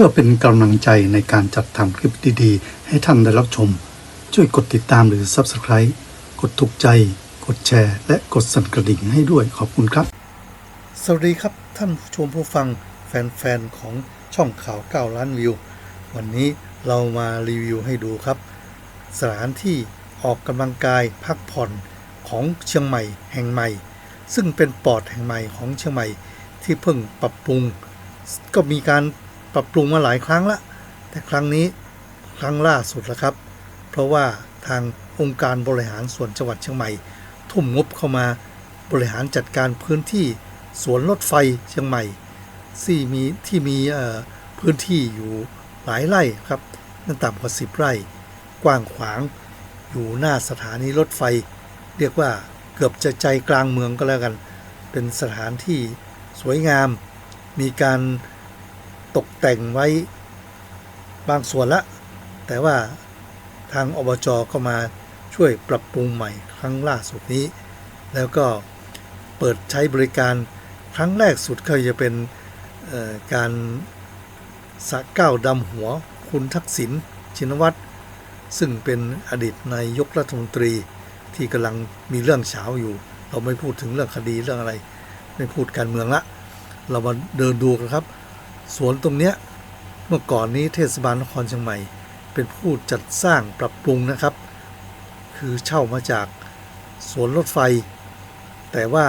พื่อเป็นกำลังใจในการจัดทำคลิปดีๆ ให้ท่านได้รับชม ช่วยกดติดตามหรือ Subscribe กดถูกใจ กดแชร์ และกดสั่นกระดิ่งให้ด้วยขอบคุณครับ สวัสดีครับท่านผู้ชมผู้ฟังแฟนๆ ของช่องข่าว 9 ล้านวิว วันนี้เรามารีวิวให้ดูครับ สถานที่ออกกำลังกายพักผ่อนของเชียงใหม่แห่งใหม่ ซึ่งเป็นปอดแห่งใหม่ของเชียงใหม่ที่เพิ่งปรับปรุง ก็มีการ รับปรุงมาหลายครั้งละ แต่ครั้งนี้ครั้งล่าสุดแล้วครับ เพราะว่าทางองค์การบริหารส่วนจังหวัดเชียงใหม่ ทุ่มงบเข้ามาบริหารจัดการพื้นที่สวนรถไฟเชียงใหม่ที่มีที่มีพื้นที่อยู่หลายไร่ครับนั่นต่ำกว่าสิบไร่ กว้างขวางอยู่หน้าสถานีรถไฟ เรียกว่าเกือบจะใจกลางเมืองก็แล้วกัน เป็นสถานที่สวยงาม มีการ ตกแต่งไว้บางส่วนละ แต่ว่าทางอบจก็มาช่วยปรับปรุงใหม่ครั้งล่าสุดนี้ แล้วก็เปิดใช้บริการครั้งแรกสุดก็จะเป็นการสะเก้าดำหัวคุณทักษิณชินวัตรซึ่งเป็นอดีตนายกรัฐมนตรีที่กำลังมีเรื่องเฉาอยู่ เราไม่พูดถึงเรื่องคดีเรื่องอะไร ไม่พูดการเมืองละ เรามาเดินดูกันครับ สวนตรงเนี้ยเมื่อก่อนนี้เทศบาลนครเชียงใหม่ เป็นผู้จัดสร้างปรับปรุงนะครับ คือเช่ามาจากสวนรถไฟ แต่ว่า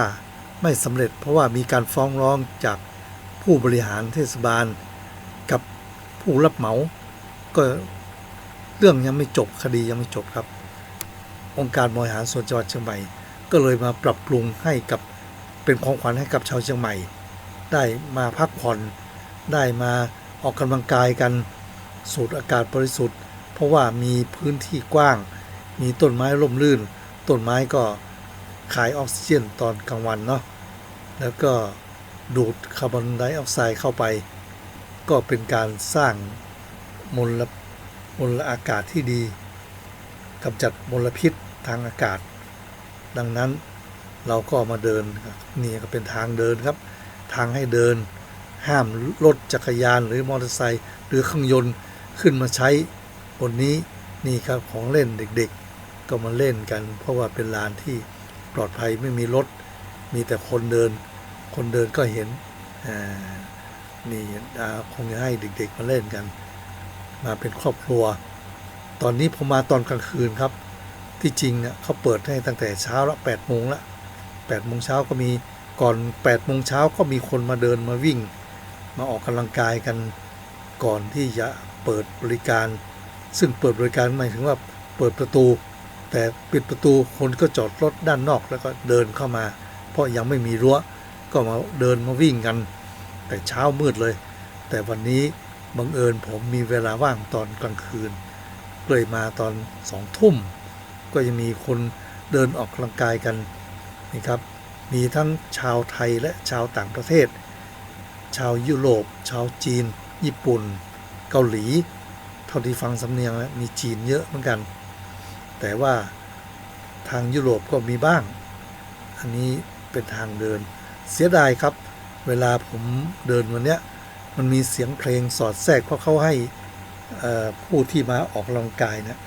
ไม่สำเร็จเพราะว่ามีการฟ้องร้องจากผู้บริหารเทศบาล กับผู้รับเหมา ก็เรื่องยังไม่จบคดียังไม่จบครับ องค์การบริหารส่วนจังหวัดเชียงใหม่ ก็เลยมาปรับปรุงให้กับเป็นของขวัญให้กับชาวเชียงใหม่ ได้มาพักผ่อน ได้มาออกกำลังกายกันสูดอากาศบริสุทธิ์ เพราะว่ามีพื้นที่กว้าง มีต้นไม้ร่มรื่น ต้นไม้ก็ขายออกซิเจนตอนกลางวันเนาะแล้วก็ดูดคาร์บอนไดออกไซด์เข้าไป ก็เป็นการสร้างมลมลอากาศที่ดีกำจัดมลพิษทางอากาศ ดังนั้นเราก็มาเดินนี่ก็เป็นทางเดินครับ ทางให้เดิน ห้ามรถจักรยานหรือมอเตอร์ไซค์หรือเครื่องยนต์ขึ้นมาใช้บนนี้นี่ครับของเล่นเด็กๆ ก็มาเล่นกัน เพราะว่าเป็นลานที่ปลอดภัยไม่มีรถ มีแต่คนเดิน คนเดินก็เห็นนี่คงจะให้เด็ก ๆ มาเล่นกัน มาเป็นครอบครัว ตอนนี้ผมมาตอนกลางคืนครับ ที่จริงเนี่ยเขาเปิดให้ตั้งแต่เช้าละแปดโมงละแปดโมงเช้าก็มีก่อนแปดโมงเช้าก็มีคนมาเดินมาวิ่ง มาออกกำลังกายกันก่อนที่จะเปิดบริการ ซึ่งเปิดบริการหมายถึงว่าเปิดประตู แต่ปิดประตูคนก็จอดรถด้านนอกแล้วก็เดินเข้ามา เพราะยังไม่มีรั้วก็มาเดินมาวิ่งกัน แต่เช้ามืดเลย แต่วันนี้บังเอิญผมมีเวลาว่างตอนกลางคืนก็เลยมาตอนสองทุ่ม ก็ยังมีคนเดินออกกำลังกายกันนี่ครับ มีทั้งชาวไทยและชาวต่างประเทศ ชาวยุโรป ชาวจีน ญี่ปุ่น เกาหลี เท่าที่ฟังสำเนียงมีจีนเยอะเหมือนกัน แต่ว่าทางยุโรปก็มีบ้าง อันนี้เป็นทางเดิน เสียดายครับ เวลาผมเดินวันเนี้ยมันมีเสียงเพลงสอดแทรกเพราะเขาให้ผู้ที่มาออกกำลังกายนะ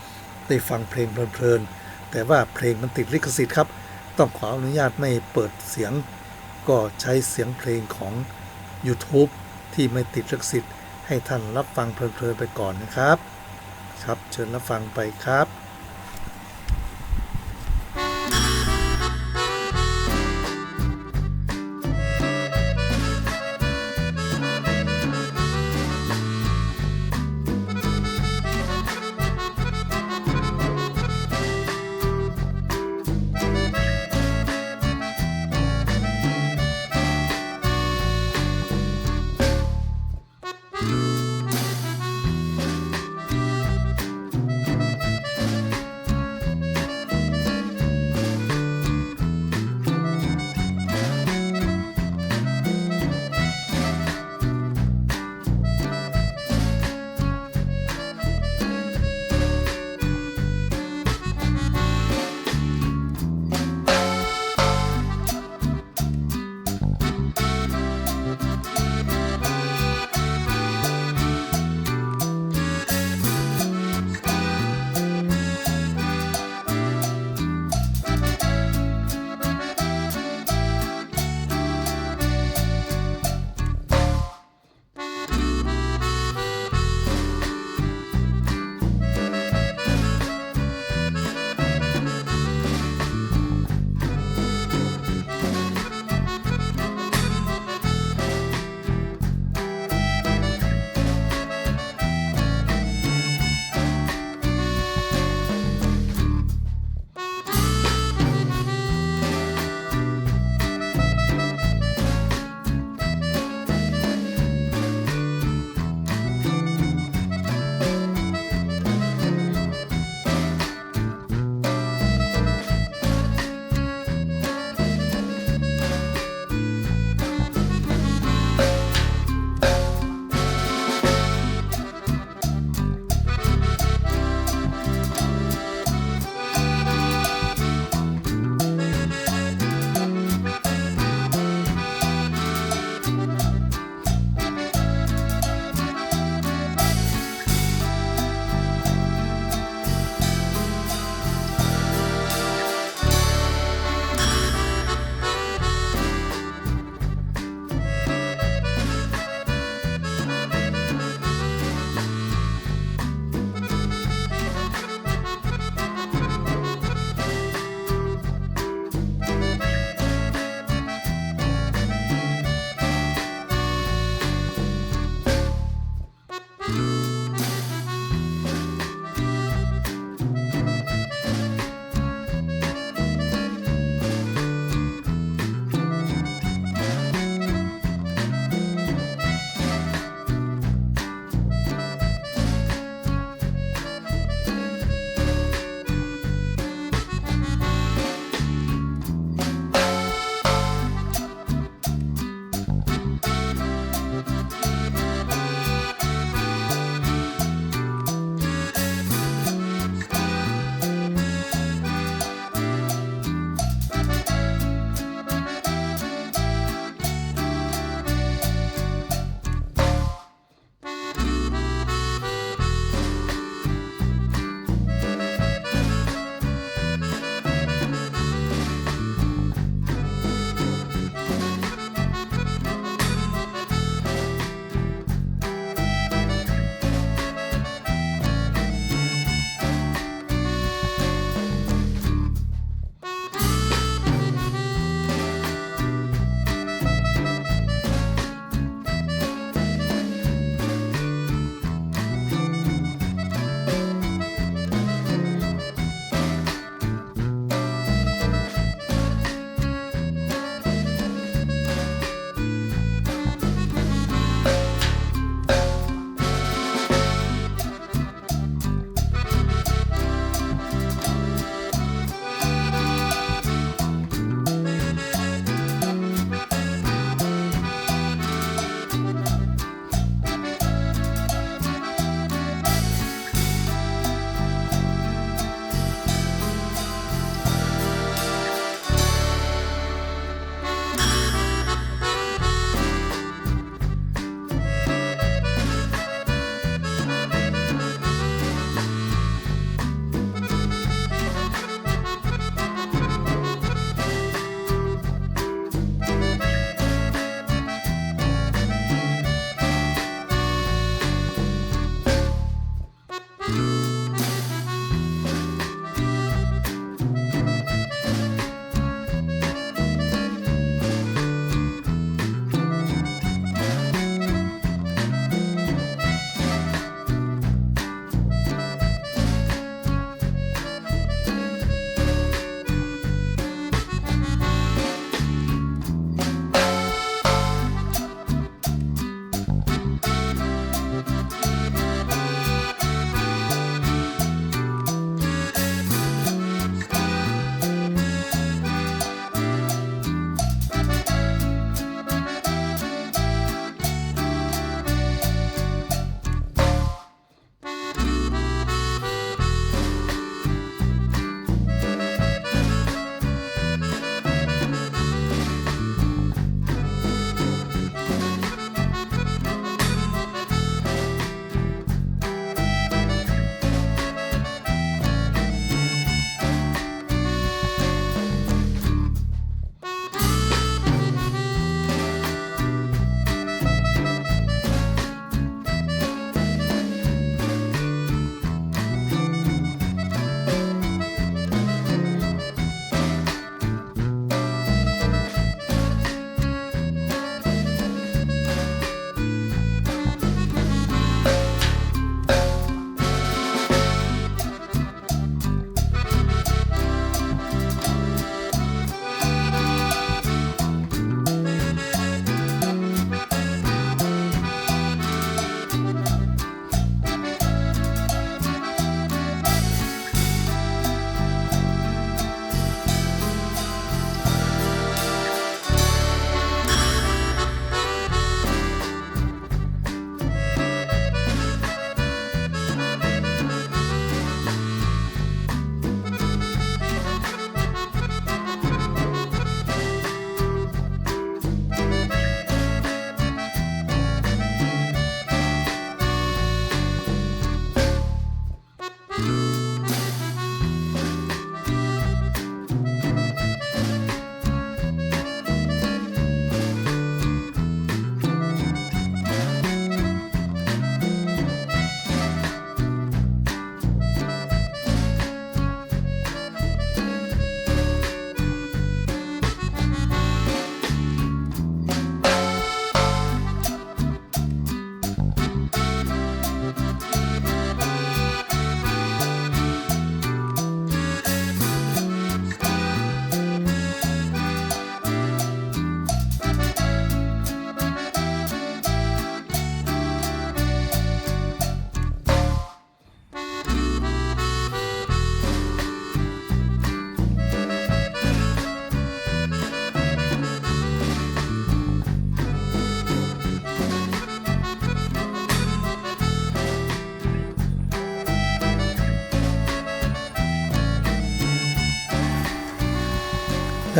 ได้ฟังเพลงเพลินๆแต่ว่าเพลงมันติดลิขสิทธิ์ครับ ต้องขออนุญาตไม่เปิดเสียง ก็ใช้เสียงเพลงของ YouTube ที่ไม่ติดลักสิทธิ์ให้ท่านรับฟังเพลินๆไปก่อนนะครับ ครับ เชิญรับฟังไปครับ「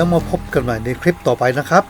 แล้วมาพบกันใหม่ในคลิปต่อไปนะครับ